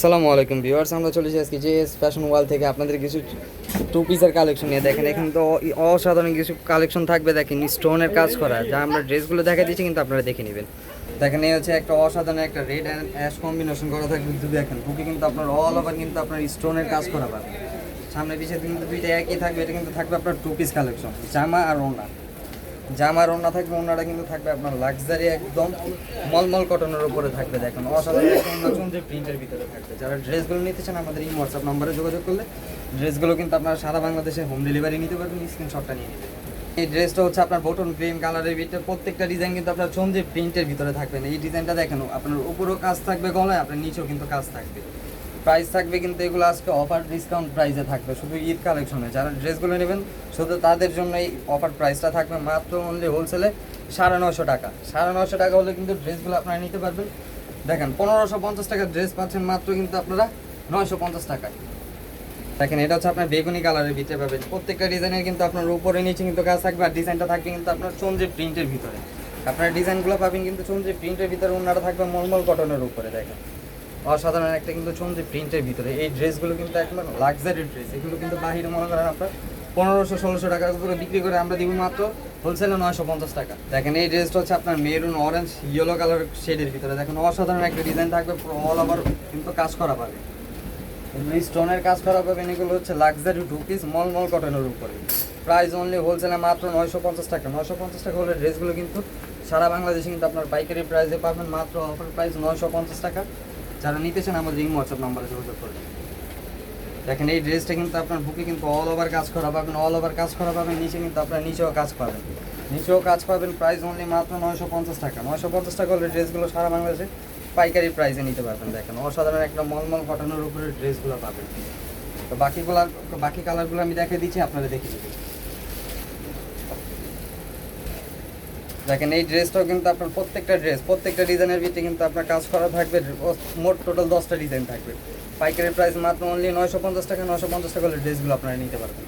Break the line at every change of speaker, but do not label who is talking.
আসসালামু আলাইকুম ভিউয়ার্স, আমরা চলে এসেছি আজকে জেএস ফ্যাশন ওয়াল থেকে আপনাদের কিছু টু পিসের কালেকশন নিয়ে। দেখেন, এখানে তো অসাধারণ কিছু কালেকশন থাকবে। দেখেন স্টোনের কাজ করা। যা আমরা ড্রেসগুলো দেখা দিচ্ছি কিন্তু আপনারা দেখে নেবেন। দেখেন, এই হচ্ছে একটা অসাধারণ একটা রেড অ্যান্ড অ্যাশ কম্বিনেশন করা থাকবে। যদি দেখেন বুকে কিন্তু আপনার অল ওভার কিন্তু আপনার স্টোনের কাজ করা পাবে সামনে পিছিয়ে কিন্তু দুইটা একই থাকবে। এটা কিন্তু থাকবে আপনার টু পিস কালেকশন জামা আর ওড়না। জামার ওড়না থাকবে, ওড়নাটা কিন্তু থাকবে আপনার লাক্সারি একদম মলমল কটনের উপরে থাকবে দেখুন। অসাধারণ একটা ওড়না প্রিন্টের ভিতরে থাকবে। যারা ড্রেসগুলো নিতে চান, আমাদের এই হোয়াটসঅ্যাপ নম্বরে যোগাযোগ করলে ড্রেসগুলো কিন্তু আপনারা সারা বাংলাদেশে হোম ডেলিভারি নিতে পারবেন স্ক্রিনশটটা নিয়ে নেবেন। এই ড্রেসটা হচ্ছে আপনার বটন ক্রিম কালারের ভিতরে, প্রত্যেকটা ডিজাইন কিন্তু আপনার চন্দ্রের প্রিন্টের ভিতরে থাকবে না। এই ডিজাইনটা দেখেন, আপনার উপরেও কাজ থাকবে, গলায় আপনার নিচেও কিন্তু কাজ থাকবে। প্রাইস থাকবে কিন্তু এগুলো আজকে অফার ডিসকাউন্ট প্রাইসে থাকবে, শুধু ঈদ কালেকশনে যারা ড্রেসগুলো নেবেন, শুধু তাদের জন্য এই অফার প্রাইসটা থাকবে মাত্র অনলি হোলসেলে সাড়ে নশো টাকা। সাড়ে নশো টাকা হলে কিন্তু ড্রেসগুলো আপনারা নিতে পারবেন। দেখেন, পনেরোশো পঞ্চাশ টাকার ড্রেস পাচ্ছেন মাত্র কিন্তু আপনারা নয়শো পঞ্চাশ টাকায়। দেখেন, এটা হচ্ছে আপনার বেগুনি কালারের ভিতরে পাবেন। প্রত্যেকটা ডিজাইনের কিন্তু আপনার উপরে নিচে কিন্তু কাজ থাকবে আর ডিজাইনটা থাকবে কিন্তু আপনার চন্দ্রের প্রিন্টের ভিতরে। আপনার ডিজাইনগুলো পাবেন কিন্তু চন্দ্রের প্রিন্টের ভিতরে ওনারা থাকবে মলমল কটনের উপরে, দেখেন। অসাধারণ একটা কিন্তু চন্দ্রের প্রিন্টের ভিতরে। এই ড্রেসগুলো কিন্তু একদম লাক্সারি ড্রেস এগুলো কিন্তু বাহিরে মনে করেন আপনার পনেরোশো, ষোলোশো টাকার উপরে বিক্রি করে আমরা দিব মাত্র হোলসেলে নয়শো পঞ্চাশ টাকা। দেখেন, এই ড্রেসটা হচ্ছে আপনার মেরুন অরেঞ্জ ইয়েলো কালার শেডের ভিতরে। দেখেন, অসাধারণ একটা ডিজাইন থাকবে অল ওভার কিন্তু কাজ করা পাবে। এগুলো স্টোনের কাজ করা পাবেন এগুলো হচ্ছে luxury two piece mulmul কটনের উপরে। প্রাইস অনলি হোলসেলে মাত্র নয়শো পঞ্চাশ টাকা। নয়শো পঞ্চাশ টাকা হলে ড্রেসগুলো কিন্তু সারা বাংলাদেশে কিন্তু আপনার পাইকারি প্রাইসে পাবেন, মাত্র অফার প্রাইস নয়শো পঞ্চাশ টাকা। যারা নিতে চান, আমাদের এই হোয়াটসঅ্যাপ নাম্বারে যোগাযোগ করবেন দেখেন, এই ড্রেসটা কিন্তু আপনার বুকে কিন্তু অল ওভার কাজ করা পাবেন অল ওভার কাজ করা পাবেন, নিচে কিন্তু আপনার নিচেও কাজ পাবেন। নিচেও কাজ পাবেন প্রাইস অনলি মাত্র নয়শো পঞ্চাশ টাকা। নয়শো পঞ্চাশ টাকা হলে ড্রেসগুলো সারা বাংলাদেশে পাইকারি প্রাইসে নিতে পারবেন, দেখেন। অসাধারণ একটা মলমল কটনের উপরে ড্রেসগুলো পাবেন। তো বাকিগুলো বাকি কালারগুলো আমি দেখে দিচ্ছি, আপনারা দেখে দিবেন দেখেন, এই ড্রেসটাও কিন্তু আপনার প্রত্যেকটা ড্রেস প্রত্যেকটা ডিজাইনের ভিত্তি কিন্তু আপনার কাজ করা থাকবে, মোট টোটাল দশটা ডিজাইন থাকবে। পাইকারি প্রাইস মাত্র অনলি নয়শো পঞ্চাশ টাকা, নয়শো পঞ্চাশ টাকা হলে ড্রেসগুলো আপনারা নিতে পারবেন।